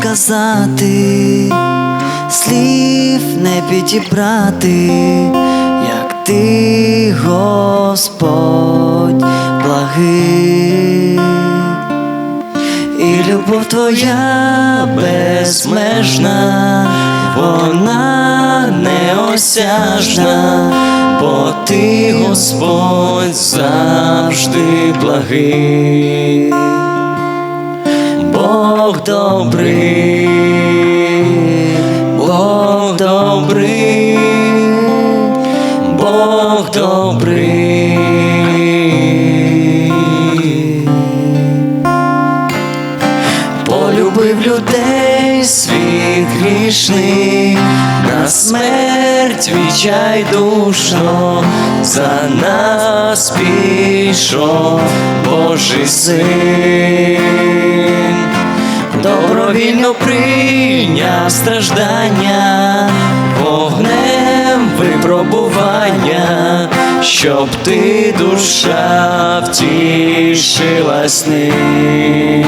сказати, слів не підібрати, як ти, Господь, благий, і любов твоя безмежна, вона неосяжна, бо ти, Господь, завжди благий. Бог добрий, Бог добрий, Бог добрий. Полюбив людей світ грішний, на смерть відчайдушно, за нас пішов Божий син, добровільно прийняв страждання, вогнем випробування, щоб ти душа втішилась ним.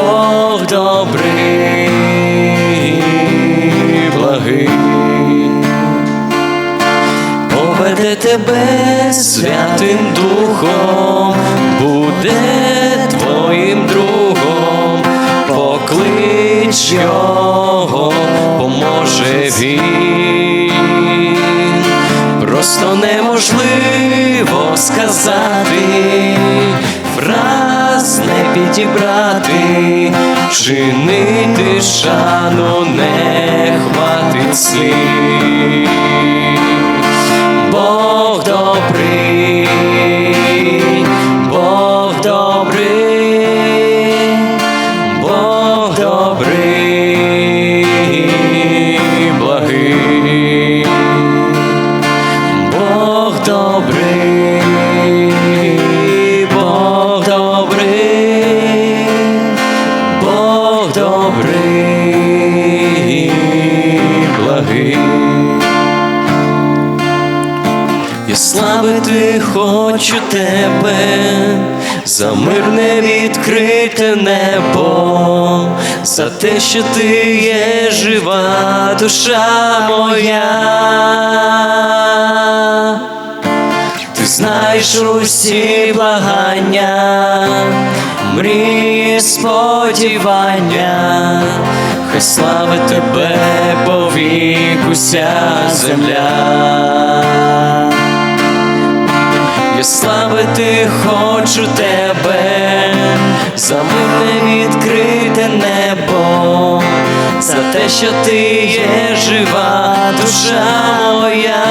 Бог добрий, благий поведе тебе Святим Духом, буде твоїм другом, поклич його, поможе він. Просто неможливо сказати, підібрати, чинити шану не хватить слів. Бог добрий, Бог добрий, Бог добрий, славити хочу тебе за мирне відкрите небо, за те, що ти є жива душа моя. Ти знаєш усі благання, мрії, сподівання, хай славить тебе повік уся земля. Я славити хочу тебе, за мирне відкрите небо, за те, що ти є жива душа моя.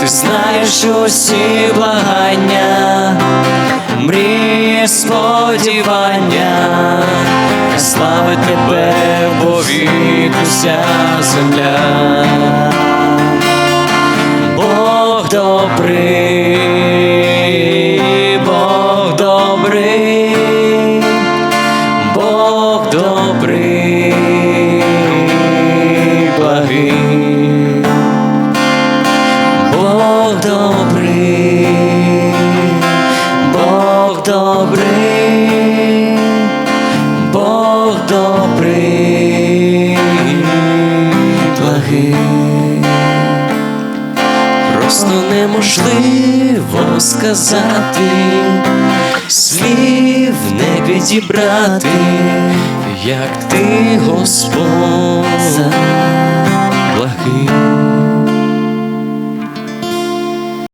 Ти знаєш усі благання, мрії, сподівання, Хай славить тебе повік уся земля. Добрий, Бог добрий, Бог добрий, благий, Бог добрий, Бог добрий, Просто неможливо сказати, слів не підібрати, як ти Господь благий.